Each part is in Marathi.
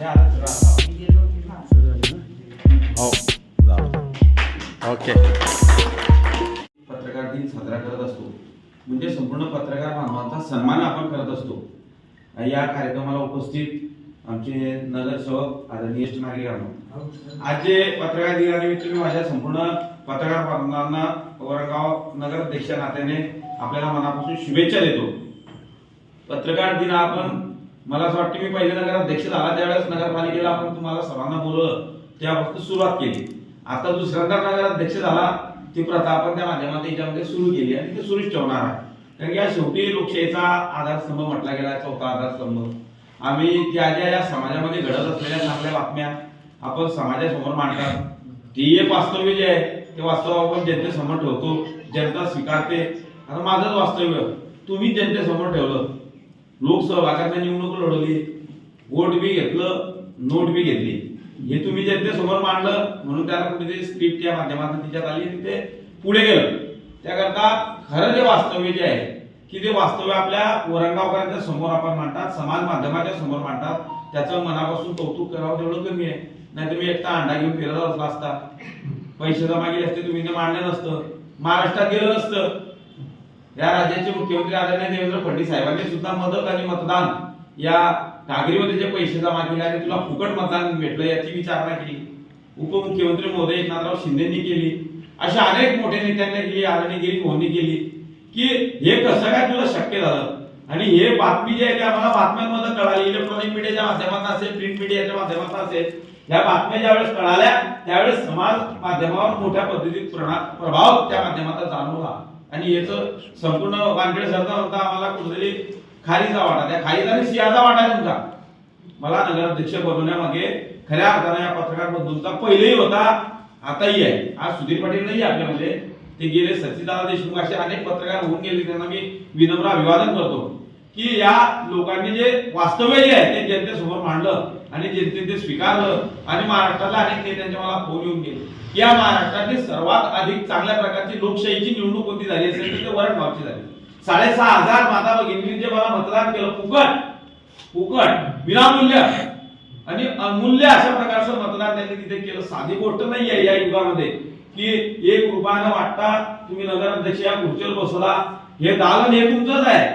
हो ओके. पत्रकार दिन साजरा करत असतो. म्हणजे संपूर्ण पत्रकार मानवाचा सन्मान आपण करत असतो. या कार्यक्रमाला उपस्थित आमचे नगरसेवक आदरणीय ज्येष्ठ नागरिकांनो आज जे पत्रकार दिनानिमित्त मी माझ्या संपूर्ण पत्रकार बांधवांना औरंगाबाद नगर अध्यक्ष नात्याने आपल्याला मनापासून शुभेच्छा देतो. पत्रकार दिन आपण मला असं वाटतं मी पहिले नगर अध्यक्ष झाला त्यावेळेस नगरपालिकेला आपण तुम्हाला सर्वांना बोलवलं त्यापासून सुरुवात केली. आता दुसऱ्यांदा नगर अध्यक्ष झाला ती प्रथा आपण त्या माध्यमातून याच्यामध्ये सुरू केली आणि ती सुरूच ठेवणार आहे. कारण की या शेवटी लोकशाहीचा आधारस्तंभ म्हटला गेला चौथा आधारस्तंभ. आम्ही ज्या ज्या या समाजामध्ये घडत असलेल्या चांगल्या बातम्या आपण समाजासमोर मांडतात. ती एक वास्तव्य जे आहे ते वास्तव आपण जनतेसमोर ठेवतो जनता स्वीकारते. आता माझंच वास्तव्य तुम्ही जनतेसमोर ठेवलं. लोकसहभागाच्या निवडणूक लढवली. वोट बी घेतलं नोट बी घेतली. हे तुम्ही जनतेसमोर मांडलं म्हणून त्याला कुठेतरी स्क्रिप्ट या माध्यमातून तिच्यात आली आणि ते पुढे गेलं. त्याकरता खरं जे वास्तव्य जे आहे की ते वास्तव्य आपल्या औरंगाबादच्या समोर आपण मांडतात समाज माध्यमाच्या समोर मांडतात त्याचं मनापासून कौतुक करावं तेवढं कमी आहे. नाही तुम्ही एकटा अंडा घेऊन फिरत असला असता. पैसे जमा केले असते तुम्ही ते मांडलं नसतं. महाराष्ट्रात गेलं नसतं. या राज्याचे मुख्यमंत्री आदरणीय देवेंद्र फडणवीस साहेबांनी सुद्धा मदत आणि मतदान या नागरिकतेचे पैसे जमा केले आणि तुला फुकट मतदान भेटलं याची विचारणा केली. उपमुख्यमंत्री महोदय एकनाथराव शिंदेनी केली. अशा अनेक मोठ्या नेत्यांनी केली आदरणीय गिरीश मोहननी केली. की हे कसं काय तुला शक्य झालं? आणि हे बातमी जी आहे ती आम्हाला बातम्यांमध्ये कळाली. इलेक्ट्रॉनिक मीडियाच्या माध्यमातून असेल प्रिंट मीडियाच्या माध्यमातून असेल या बातम्या ज्यावेळेस कळाल्या त्यावेळेस समाज माध्यमावर मोठ्या पद्धतीत प्रणा- प्रभाव त्या माध्यमातून जाणवला. आणि याचं संपूर्ण वानखेड सरता होता आम्हाला कुठेतरी खारीचा वाटा त्या खारीचा आणि सियाचा वाटा तुमचा. मला नगराध्यक्ष बनवण्यामागे खऱ्या अर्थानं या पत्रकार बंधूंचा पहिलेही होता आताही आहे. आज सुधीर पाटील नाही आहे आपल्यामध्ये ते गेले. सच्चिदानंद देशमुख असे अनेक पत्रकार होऊन गेले त्यांना मी विनम्र अभिवादन करतो की या लोकांनी जे वास्तव्य जे आहे ते जनतेसमोर मांडलं. आणि जनतेने ते स्वीकारलं आणि महाराष्ट्राला अनेक नेत्यांच्या मला फोन येऊन गेले. या महाराष्ट्रातली सर्वात अधिक चांगल्या प्रकारची लोकशाहीची निवडणूक कोणती झाली असेल तर ते वरण झाली. साडेसहा हजार माता भगिनी जे मला मतदान केलं फुकट फुकट विनामूल्य आणि अमूल्य अशा प्रकारचं मतदान त्यांनी तिथे केलं. साधी गोष्ट नाही आहे या युगामध्ये की एक रुपयानं वाटता तुम्ही नगराध्यक्ष या खुर्चीवर बसला. हे दालन हे तुमचंच आहे.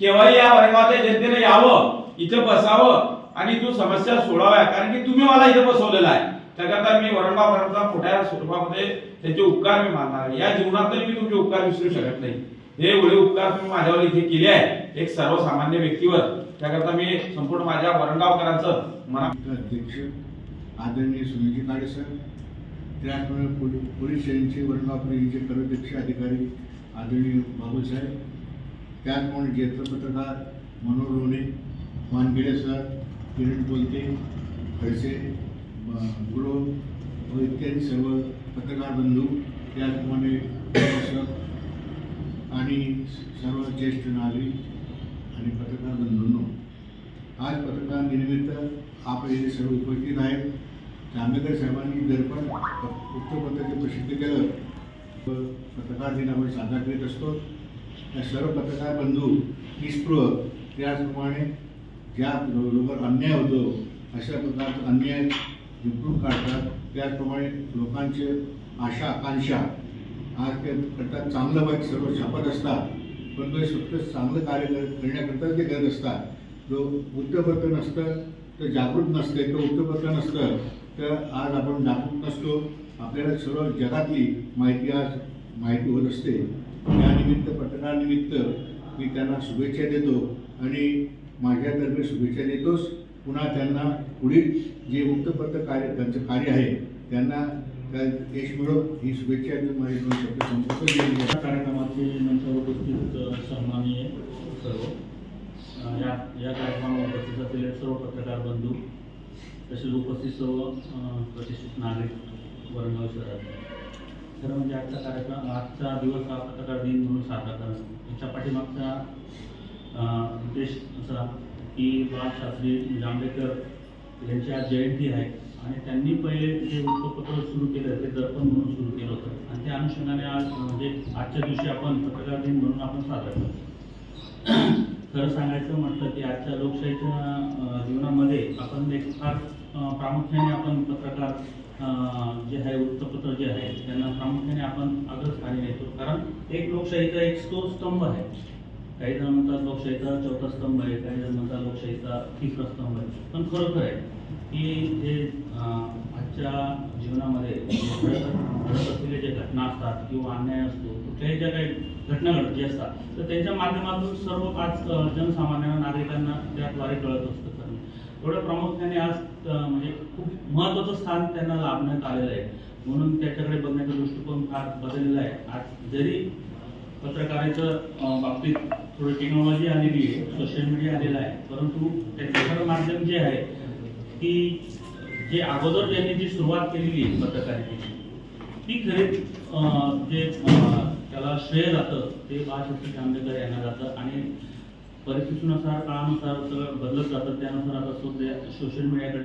केव्हाही या वर्गामध्ये जनतेने यावं इथे बसावं आणि तू समस्या सोडाव्या कारण की तुम्ही मला इथे बसवलेला आहे. त्याकरता मी वरणगावकरांचा खोट्या स्वरूपामध्ये त्यांचे उपकार मी मानणार आहे. या जीवनात मी तुमचे उपकार विसरू शकत नाही. हे एवढे उपकार तुम्ही माझ्यावर इथे केले आहे एक सर्वसामान्य व्यक्तीवर. त्याकरता मी संपूर्ण माझ्या वरणगावकरांचं मना अध्यक्ष आदरणीय सुनीलजी काळे सर त्याचप्रमाणे पोलीस यांचे वरणगाव यांचे कराध्यक्ष अधिकारी आदरणीय बाबूसाहेब त्याचप्रमाणे ज्येष्ठ पत्रकार मनोहर लोणे वानखेडे सर किरण बोलते पैसे गुरु व इत्यादी सर्व पत्रकार बंधू त्याचप्रमाणे आणि सर्व ज्येष्ठ नागरिक आणि पत्रकार बंधूंनो. आज पत्रकार दिनानिमित्त आपले येथे सर्व उपस्थित आहेत. जांभेकर साहेबांनी दर्पण वृत्तपत्राचे प्रसिद्ध केलं. व पत्रकार दिन आपण साजरा करीत असतो. त्या सर्व पत्रकार बंधू निस्पृह त्याचप्रमाणे ज्या लोकांवर अन्याय होतो अशा प्रकारचा अन्याय निपटून काढतात. त्याचप्रमाणे लोकांचे आशा आकांक्षा आज ते करतात चांगलं वाईट सर्व छापत असतात. पण ते फक्त चांगलं कार्य कर- करण्याकरता ते करत असतात. जो वृत्तपत्र नसतं तर जागृत नसते किंवा वृत्तपत्र नसतं तर आज आपण जागृत नसतो. आपल्याला सर्व जगातली माहिती आज माहिती होत असते. त्यानिमित्त पत्रकारानिमित्त मी त्यांना शुभेच्छा देतो. आणि माझ्यातर्फे शुभेच्छा देतोच पुन्हा त्यांना पुढील जे वृत्तपत्र कार्य त्यांचं कार्य आहे त्यांना यश मिळो ही शुभेच्छा देऊन माझे दोन शब्द संपर्क या कार्यक्रमाचे नंतर उपस्थित सन्माननीय सर्व. या या कार्यक्रमाला उपस्थित असलेले सर्व पत्रकार बंधू तसेच उपस्थित सर्व प्रतिष्ठित नागरिक वरणगाव शहरात खरं म्हणजे आजचा कार्यक्रम आजचा दिवस हा पत्रकार दिन म्हणून साजरा करणं याच्या पाठीमागचा उद्देश असा की बाळशास्त्री जांभेकर यांची आज जयंती आहे. आणि त्यांनी पहिले जे वृत्तपत्र सुरू केलं ते दर्पण म्हणून सुरू केलं होतं. आणि त्या अनुषंगाने आज म्हणजे आजच्या दिवशी आपण पत्रकार दिन म्हणून आपण साजरा करतो. खरं सांगायचं म्हटलं की आजच्या लोकशाहीच्या जीवनामध्ये आपण एक फार प्रामुख्याने आपण पत्रकार अं, जे आहे वृत्तपत्र जे आहे त्यांना प्रामुख्याने आपण अग्रस्थानी नेतो कारण एक लोकशाहीचा एक तो स्तंभ आहे. काही जण म्हणतात लोकशाहीचा चौथा स्तंभ आहे काही जण म्हणतात लोकशाहीचा तिसरा स्तंभ आहे. पण खरोखर आहे की जे आजच्या जीवनामध्ये जे घडत असलेले जे घटना असतात किंवा अन्याय असतो कुठल्याही ज्या काही घटना घडत जे असतात तर त्यांच्या माध्यमातून सर्व आज जनसामान्य नागरिकांना त्याद्वारे कळत असतं कारण एवढं प्रामुख्याने आज म्हणजे खूप महत्त्वाचं स्थान त्यांना लाभण्यात आलेलं आहे. म्हणून त्याच्याकडे बघण्याचा दृष्टिकोन फार बदललेला आहे. आज जरी पत्रकारितेचं बाबतीत थोडी टेक्नॉलॉजी आलेली आहे सोशल मीडिया आलेला आहे. परंतु त्याचं माध्यम जे आहे की जे अगोदर त्यांनी जी सुरुवात केलेली आहे पत्रकारितेची ती खरेच अं, जे त्याला श्रेय जातं ते बाळशास्त्री जांभेकर यांना जातं. आणि परिस्थितीनुसार काळानुसार सगळं बदलत जातं. त्यानुसार आता सध्या सोशल मीडियाकडे